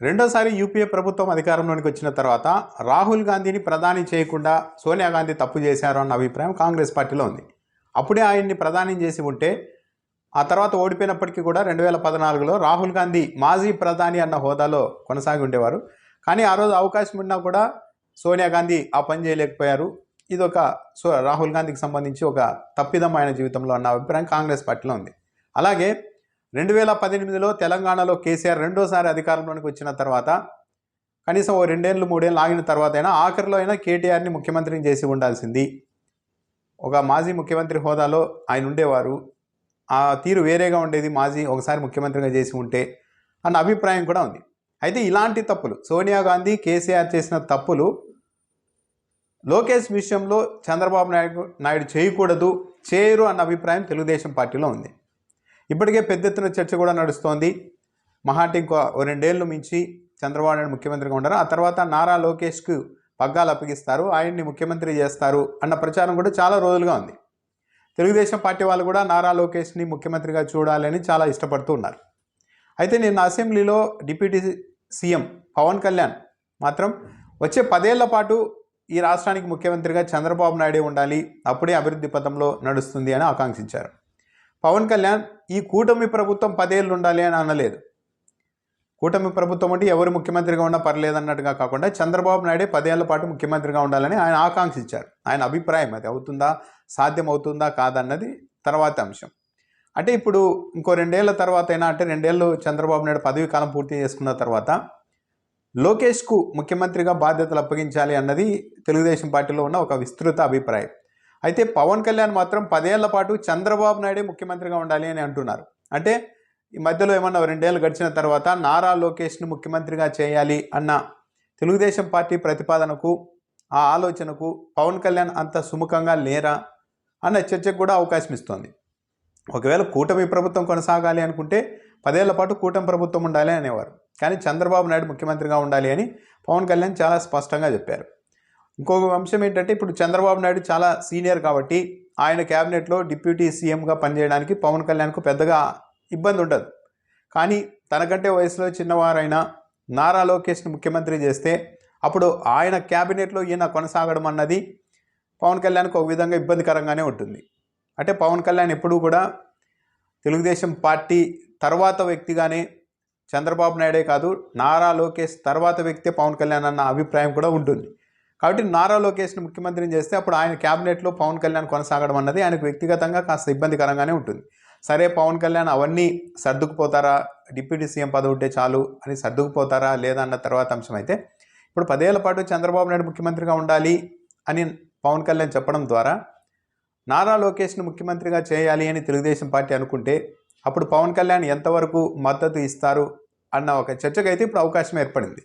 రెండోసారి యూపీఏ ప్రభుత్వం అధికారంలోనికి వచ్చిన తర్వాత రాహుల్ గాంధీని ప్రధాని చేయకుండా సోనియా గాంధీ తప్పు చేశారు అన్న అభిప్రాయం కాంగ్రెస్ పార్టీలో ఉంది. అప్పుడే ఆయన్ని ప్రధాని చేసి ఉంటే ఆ తర్వాత ఓడిపోయినప్పటికీ కూడా రెండు వేల పద్నాలుగులో రాహుల్ గాంధీ మాజీ ప్రధాని అన్న హోదాలో కొనసాగి ఉండేవారు. కానీ ఆ రోజు అవకాశం ఉన్నా కూడా సోనియా గాంధీ ఆ పని చేయలేకపోయారు. ఇది ఒక సో రాహుల్ గాంధీకి సంబంధించి ఒక తప్పిదం ఆయన జీవితంలో అన్న అభిప్రాయం కాంగ్రెస్ పార్టీలో ఉంది. అలాగే రెండు వేల పద్దెనిమిదిలో తెలంగాణలో కేసీఆర్ రెండోసారి అధికారంలోనికి వచ్చిన తర్వాత కనీసం ఓ రెండేళ్ళు మూడేళ్ళు ఆగిన తర్వాత అయినా ఆఖరిలో అయినా కేటీఆర్ని ముఖ్యమంత్రిని చేసి ఉండాల్సింది. ఒక మాజీ ముఖ్యమంత్రి హోదాలో ఆయన ఉండేవారు. ఆ తీరు వేరేగా ఉండేది మాజీ ఒకసారి ముఖ్యమంత్రిగా చేసి ఉంటే అన్న అభిప్రాయం కూడా ఉంది. అయితే ఇలాంటి తప్పులు సోనియా గాంధీ కేసీఆర్ చేసిన తప్పులు లోకేష్ విషయంలో చంద్రబాబు నాయుడు నాయుడు చేయకూడదు చేయరు అన్న అభిప్రాయం తెలుగుదేశం పార్టీలో ఉంది. ఇప్పటికే పెద్ద ఎత్తున చర్చ కూడా నడుస్తోంది. మహాటి ఇంకో రెండేళ్ళు మించి చంద్రబాబు నాయుడు ముఖ్యమంత్రిగా ఉండరు. ఆ తర్వాత నారా లోకేష్కు పగ్గాలు అప్పగిస్తారు. ఆయన్ని ముఖ్యమంత్రి చేస్తారు అన్న ప్రచారం కూడా చాలా రోజులుగా ఉంది. తెలుగుదేశం పార్టీ వాళ్ళు కూడా నారా లోకేష్ని ముఖ్యమంత్రిగా చూడాలని చాలా ఇష్టపడుతూ ఉన్నారు. అయితే నిన్న అసెంబ్లీలో డిప్యూటీ సీఎం పవన్ కళ్యాణ్ మాత్రం వచ్చే పదేళ్ళ పాటు ఈ రాష్ట్రానికి ముఖ్యమంత్రిగా చంద్రబాబు నాయుడే ఉండాలి. అప్పుడే అభివృద్ధి పథంలో నడుస్తుంది అని ఆకాంక్షించారు. పవన్ కళ్యాణ్ ఈ కూటమి ప్రభుత్వం పదేళ్ళు ఉండాలి అని అనలేదు. కూటమి ప్రభుత్వం అంటే ఎవరు ముఖ్యమంత్రిగా ఉన్నా పర్లేదు అన్నట్టుగా కాకుండా చంద్రబాబు నాయుడే పదేళ్ళ పాటు ముఖ్యమంత్రిగా ఉండాలని ఆయన ఆకాంక్షించారు. ఆయన అభిప్రాయం అది. అవుతుందా? సాధ్యం అవుతుందా కాదన్నది తర్వాత అంశం. అంటే ఇప్పుడు ఇంకో రెండేళ్ళ తర్వాత అయినా అంటే రెండేళ్ళు చంద్రబాబు నాయుడు పదవి కాలం పూర్తి చేసుకున్న తర్వాత లోకేష్కు ముఖ్యమంత్రిగా బాధ్యతలు అప్పగించాలి అన్నది తెలుగుదేశం పార్టీలో ఉన్న ఒక విస్తృత అభిప్రాయం. అయితే పవన్ కళ్యాణ్ మాత్రం పదేళ్ళ పాటు చంద్రబాబు నాయుడే ముఖ్యమంత్రిగా ఉండాలి అని అంటున్నారు. అంటే ఈ మధ్యలో ఏమన్నా రెండేళ్ళు గడిచిన తర్వాత నారా లోకేష్ను ముఖ్యమంత్రిగా చేయాలి అన్న తెలుగుదేశం పార్టీ ప్రతిపాదనకు ఆ ఆలోచనకు పవన్ కళ్యాణ్ అంత సుముఖంగా లేరా అన్న చర్చకు కూడా అవకాశం ఇస్తోంది. ఒకవేళ కూటమి ప్రభుత్వం కొనసాగాలి అనుకుంటే పదేళ్ళ పాటు కూటమి ప్రభుత్వం ఉండాలి అనేవారు. కానీ చంద్రబాబు నాయుడు ముఖ్యమంత్రిగా ఉండాలి అని పవన్ కళ్యాణ్ చాలా స్పష్టంగా చెప్పారు. ఇంకొక అంశం ఏంటంటే ఇప్పుడు చంద్రబాబు నాయుడు చాలా సీనియర్ కాబట్టి ఆయన క్యాబినెట్లో డిప్యూటీ సీఎంగా పనిచేయడానికి పవన్ కళ్యాణ్కు పెద్దగా ఇబ్బంది ఉండదు. కానీ తనకంటే వయసులో చిన్నవారైన నారా లోకేష్ని ముఖ్యమంత్రి చేస్తే అప్పుడు ఆయన క్యాబినెట్లో ఈయన కొనసాగడం అన్నది పవన్ కళ్యాణ్కు ఒక విధంగా ఇబ్బందికరంగానే ఉంటుంది. అంటే పవన్ కళ్యాణ్ ఎప్పుడూ కూడా తెలుగుదేశం పార్టీ తర్వాత వ్యక్తిగానే చంద్రబాబు నాయుడే కాదు నారా లోకేష్ తర్వాత వ్యక్తే పవన్ కళ్యాణ్ అన్న అభిప్రాయం కూడా ఉంటుంది. కాబట్టి నారా లోకేష్ని ముఖ్యమంత్రిని చేస్తే అప్పుడు ఆయన క్యాబినెట్లో పవన్ కళ్యాణ్ కొనసాగడం అన్నది ఆయనకు వ్యక్తిగతంగా కాస్త ఇబ్బందికరంగానే ఉంటుంది. సరే పవన్ కళ్యాణ్ అవన్నీ సర్దుకుపోతారా? డిప్యూటీ సీఎం పదవి ఉంటే చాలు అని సర్దుకుపోతారా? లేదా అన్న తర్వాత అంశం అయితే ఇప్పుడు పదేళ్ళ పాటు చంద్రబాబు నాయుడు ముఖ్యమంత్రిగా ఉండాలి అని పవన్ కళ్యాణ్ చెప్పడం ద్వారా నారా లోకేష్ను ముఖ్యమంత్రిగా చేయాలి అని తెలుగుదేశం పార్టీ అనుకుంటే అప్పుడు పవన్ కళ్యాణ్ ఎంతవరకు మద్దతు ఇస్తారు అన్న ఒక చర్చకైతే ఇప్పుడు అవకాశం ఏర్పడింది.